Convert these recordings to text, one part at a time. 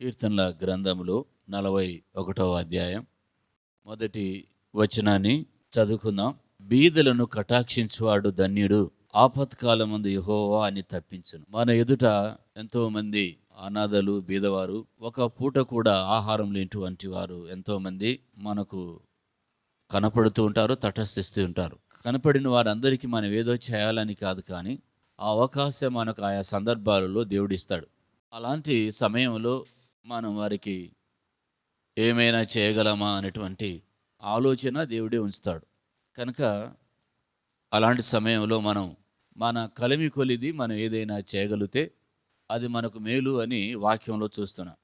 కీర్తనల గ్రంథములో నలభై ఒకటవ అధ్యాయం. మొదటి వచనాన్ని చదువుకుందాం. బీదలను కటాక్షించువాడు ధన్యుడు. ఆపత్కాలమందు యహోవా అని తప్పించను. మన ఎదుట ఎంతో మంది అనాథలు బీదవారు ఒక పూట కూడా ఆహారం లేనటువంటి వారు ఎంతో మంది మనకు కనపడుతూ ఉంటారు తటస్థిస్తూ ఉంటారు. కనపడిన వారందరికీ మనం ఏదో చేయాలని కాదు కానీ ఆ అవకాశం మనకు ఆయా సందర్భాలలో దేవుడిస్తాడు. అలాంటి సమయంలో మనం వారికి ఏమైనా చేయగలమా అనేటువంటి ఆలోచన దేవుడే ఉంచుతాడు. కనుక అలాంటి సమయంలో మనం మన కలిమి కొలిది మనం ఏదైనా చేయగలిగితే అది మనకు మేలు అని వాక్యంలో చూస్తున్నాం.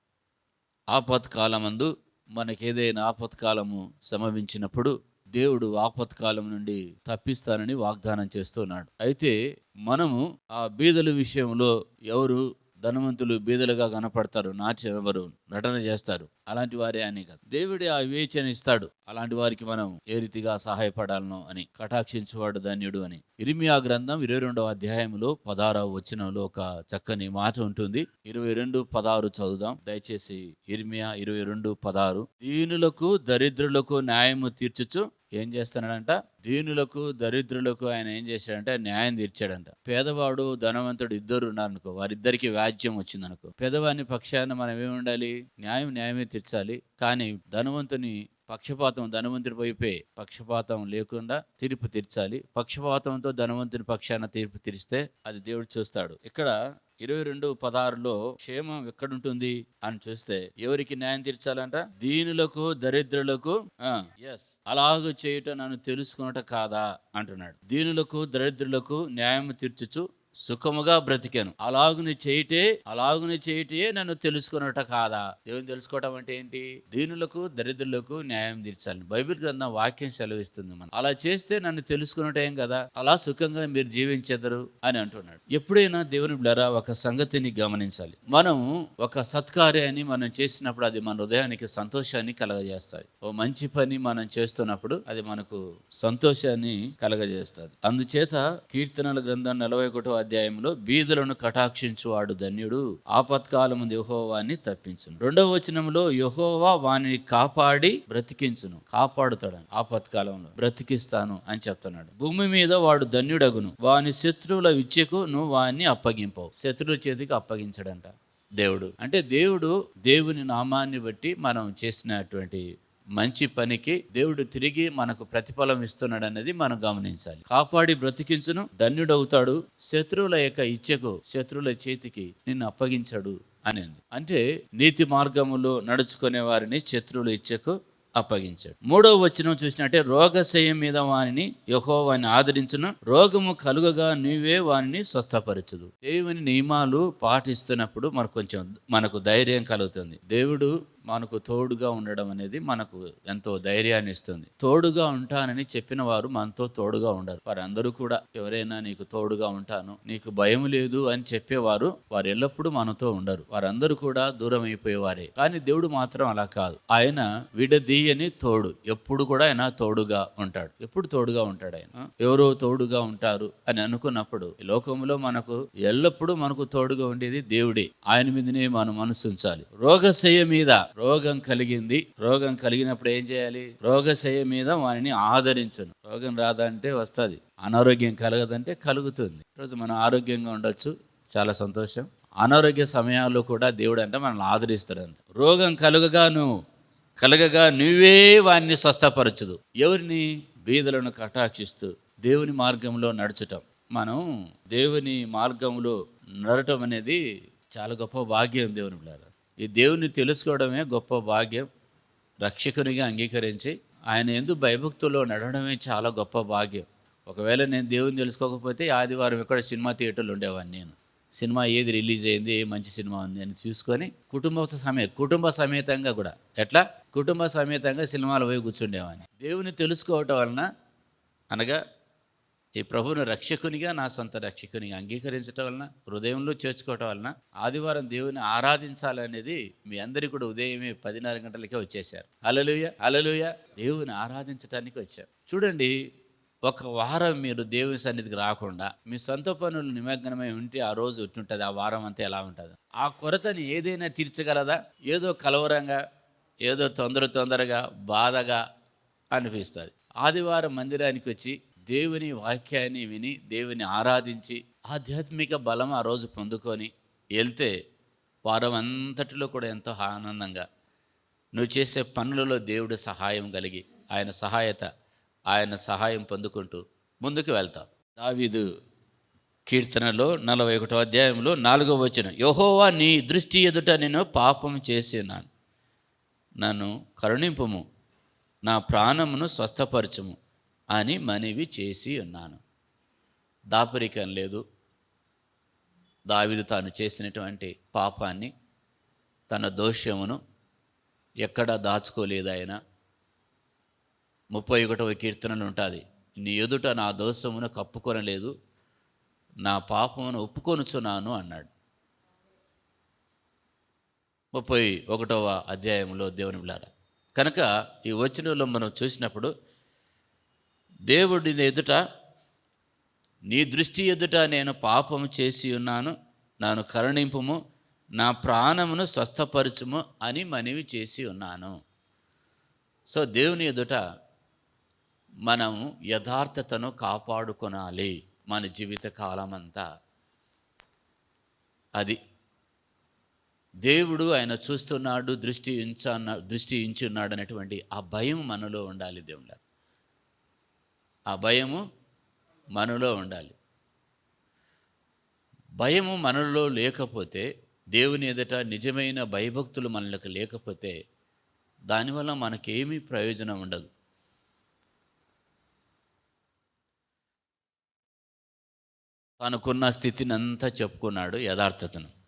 ఆపత్కాలమందు మనకేదైనా ఆపత్కాలము సంభవించినప్పుడు దేవుడు ఆపత్కాలం నుండి తప్పిస్తానని వాగ్దానం చేస్తున్నాడు. అయితే మనము ఆ బీదల విషయంలో ఎవరు ధనవంతులు బీదలుగా కనపడతారు నాట్యం ఎవరు నటన చేస్తారు. అలాంటి వారే అని కాదు. దేవుడే ఆ వివేచన ఇస్తాడు. అలాంటి వారికి మనం ఏ రీతిగా సహాయపడాలనో అని కటాక్షించువాడు ధన్యుడు అని. ఇరిమియా గ్రంథం ఇరవై రెండవ అధ్యాయంలో పదారవ వచనంలో ఒక చక్కని మాట ఉంటుంది. ఇరవై రెండు పదహారు చదువుదాం. దయచేసి ఇరిమియా ఇరవై రెండు పదహారు. దీనులకు దరిద్రులకు న్యాయము తీర్చుచు ఏం చేస్తున్నాడంట? దీనులకు దరిద్రులకు ఆయన ఏం చేశాడంటే న్యాయం తీర్చాడంట. పేదవాడు ధనవంతుడు ఇద్దరు ఉన్నారనుకో వారిద్దరికి వ్యాజ్యం వచ్చిందనుకో పేదవాని పక్షాన మనం ఏమి ఉండాలి? న్యాయం న్యాయమే తీర్చాలి. కానీ ధనవంతుని పక్షపాతం ధనవంతుడి వైపే పక్షపాతం లేకుండా తీర్పు తీర్చాలి. పక్షపాతంతో ధనవంతుని పక్షాన తీర్పు తీరిస్తే అది దేవుడు చూస్తాడు. ఇక్కడ ఇరవై రెండు పదహారులో క్షేమం ఎక్కడుంటుంది అని చూస్తే ఎవరికి న్యాయం తీర్చాలంట? దీనులకు దరిద్రులకు ఎస్ అలాగూ చేయటం నన్ను తెలుసుకున్నట కాదా అంటున్నాడు. దీనులకు దరిద్రులకు న్యాయం తీర్చుచు సుఖముగా బ్రతికాను. అలాగుని చేయటే అలాగుని చేయటే నన్ను తెలుసుకున్నట కాదా? దేవుని తెలుసుకోవటం అంటే ఏంటి? దీనులకు దరిద్రులకు న్యాయం తీర్చాలి బైబిల్ గ్రంథం వాక్యం సెలవిస్తుంది మనం అలా చేస్తే నన్ను తెలుసుకున్నటేం కదా? అలా సుఖంగా మీరు జీవించెదరు అని అంటున్నాడు. ఎప్పుడైనా దేవుని బిడ్డరా ఒక సంగతిని గమనించాలి. మనం ఒక సత్కార్యాన్ని మనం చేసినప్పుడు అది మన హృదయానికి సంతోషాన్ని కలగజేస్తాయి. ఓ మంచి పని మనం చేస్తున్నప్పుడు అది మనకు సంతోషాన్ని కలగజేస్తుంది. అందుచేత కీర్తనల గ్రంథం నలభై ఒకటో అధ్యాయంలో బీదులను కటాక్షించువాడు ధన్యుడు ఆపత్కాలము యహోవాని తప్పించును. రెండవ వచనంలో యహోవా వానిని కాపాడి బ్రతికించును. కాపాడుతాడు ఆపత్కాలంలో బ్రతికిస్తాను అని చెప్తున్నాడు. భూమి మీద వాడు ధన్యుడగును. వాని శత్రువుల విద్యకు నువ్వు వాన్ని అప్పగింపవు. శత్రువుల చేతికి అప్పగించడంట దేవుడు. అంటే దేవుడు దేవుని నామాన్ని బట్టి మనం చేసినటువంటి మంచి పనికి దేవుడు తిరిగి మనకు ప్రతిఫలం ఇస్తున్నాడు అనేది మనం గమనించాలి. కాపాడి బ్రతికించును ధన్యుడవుతాడు శత్రువుల యొక్క ఇచ్చకు శత్రువుల చేతికి నిన్ను అప్పగించాడు అని అంటే నీతి మార్గములో నడుచుకునే వారిని శత్రువుల ఇచ్చకు అప్పగించాడు. మూడవ వచనం చూసినట్టే రోగశయం మీద వానిని యహోవాని ఆదరించును రోగము కలుగగా నీవే వానిని స్వస్థపరచదు. దేవుని నియమాలు పాటిస్తున్నప్పుడు మనకు కొంచెం మనకు ధైర్యం కలుగుతుంది. దేవుడు మనకు తోడుగా ఉండడం అనేది మనకు ఎంతో ధైర్యాన్ని ఇస్తుంది. తోడుగా ఉంటానని చెప్పిన వారు మనతో తోడుగా ఉండరు. వారందరూ కూడా ఎవరైనా నీకు తోడుగా ఉంటాను నీకు భయం లేదు అని చెప్పేవారు వారు ఎల్లప్పుడూ మనతో ఉండరు. వారందరూ కూడా దూరం అయిపోయేవారే కానీ దేవుడు మాత్రం అలా కాదు. ఆయన విడదీయని తోడు. ఎప్పుడు కూడా ఆయన తోడుగా ఉంటాడు. ఎప్పుడు తోడుగా ఉంటాడు ఆయన? ఎవరో తోడుగా ఉంటారు అని అనుకున్నప్పుడు ఈ లోకంలో మనకు ఎల్లప్పుడూ మనకు తోడుగా ఉండేది దేవుడే. ఆయన మీదనే మనం మనసు ఉంచాలి. రోగశయ మీద రోగం కలిగింది. రోగం కలిగినప్పుడు ఏం చేయాలి? రోగశయ మీద వారిని ఆదరించను. రోగం రాదంటే వస్తుంది. అనారోగ్యం కలగదంటే కలుగుతుంది. ఈరోజు మనం ఆరోగ్యంగా ఉండొచ్చు. చాలా సంతోషం. అనారోగ్య సమయాల్లో కూడా దేవుడు అంటే మనల్ని ఆదరిస్తాడంట. రోగం కలుగగాను కలగగా నువ్వే వారిని స్వస్థపరచదు. ఎవరిని? బీదలను కటాక్షిస్తూ దేవుని మార్గంలో నడుచటం. మనం దేవుని మార్గంలో నడటం అనేది చాలా గొప్ప భాగ్యం దేవుని పిల్లలు ఈ దేవుని తెలుసుకోవడమే గొప్ప భాగ్యం. రక్షకునిగా అంగీకరించి ఆయన ఎందు భయభక్తుల్లో నడవడమే చాలా గొప్ప భాగ్యం. ఒకవేళ నేను దేవుని తెలుసుకోకపోతే ఆదివారం ఇక్కడ సినిమా థియేటర్లు ఉండేవాడిని నేను. సినిమా ఏది రిలీజ్ అయింది ఏ మంచి సినిమా ఉంది అని చూసుకొని కుటుంబ సమేత కుటుంబ సమేతంగా కూడా. ఎట్లా? కుటుంబ సమేతంగా సినిమాలు పోయి కూర్చుండేవాడిని దేవుని తెలుసుకోవటం వలన అనగా ఈ ప్రభువును రక్షకునిగా నా సొంత రక్షకునిగా అంగీకరించడం వలన హృదయంలో చేర్చుకోవటం వలన ఆదివారం దేవుని ఆరాధించాలనేది మీ అందరికీ కూడా ఉదయమే పదిన్నర గంటలకే వచ్చేసారు అలలుయ అలలుయ దేవుని ఆరాధించడానికి వచ్చారు. చూడండి ఒక వారం మీరు దేవుని సన్నిధికి రాకుండా మీ సొంత పనులు నిమగ్నమై ఉంటే ఆ రోజు ఉంటుంది ఆ వారం అంతా ఎలా ఉంటుంది? ఆ కొరతని ఏదైనా తీర్చగలదా? ఏదో కలవరంగా ఏదో తొందర తొందరగా బాధగా అనిపిస్తుంది. ఆదివారం మందిరానికి వచ్చి దేవుని వాక్యాన్ని విని దేవుని ఆరాధించి ఆధ్యాత్మిక బలం ఆ రోజు పొందుకొని వెళ్తే వారం అంతటిలో కూడా ఎంతో ఆనందంగా నువ్వు చేసే పనులలో దేవుడి సహాయం కలిగి ఆయన సహాయత ఆయన సహాయం పొందుకుంటూ ముందుకు వెళ్తావు దావీదు కీర్తనలో నలభై ఒకటో అధ్యాయంలో నాలుగో వచ్చిన యహోవా నీ దృష్టి ఎదుట నేను పాపం చేసి నన్ను కరుణింపము. నా ప్రాణమును స్వస్థపరచము. అని మనవి చేసి ఉన్నాను. దాపరికం లేదు. దావిదు తాను చేసినటువంటి పాపాన్ని తన దోషమును ఎక్కడా దాచుకోలేదు ఆయన ముప్పై ఒకటవ కీర్తనలు ఉంటుంది నీ ఎదుట నా దోషమును కప్పుకొనలేదు నా పాపమును ఒప్పుకొనుచున్నాను అన్నాడు. ముప్పై ఒకటవ అధ్యాయంలో దేవుని బిళ్ళారా కనుక ఈ వచనంలో మనం చూసినప్పుడు దేవుడిని ఎదుట నీ దృష్టి ఎదుట నేను పాపము చేసి ఉన్నాను నన్ను కరుణింపుము నా ప్రాణమును స్వస్థపరచుము అని మనవి చేసి ఉన్నాను. సో దేవుని ఎదుట మనం యథార్థతను కాపాడుకొనాలి మన జీవిత కాలం అంతా అది దేవుడు ఆయన చూస్తున్నాడు దృష్టి ఉంచన్న దృష్టి ఉంచున్నాడు అనేటువంటి ఆ భయం మనలో ఉండాలి దేవుళ్ళ ఆ భయము మనలో ఉండాలి. భయము మనలో లేకపోతే దేవుని ఎదుట నిజమైన భయభక్తులు మనలకు లేకపోతే దానివల్ల మనకేమీ ప్రయోజనం ఉండదు. తనకున్న స్థితిని అంతా చెప్పుకున్నాడు యథార్థతను.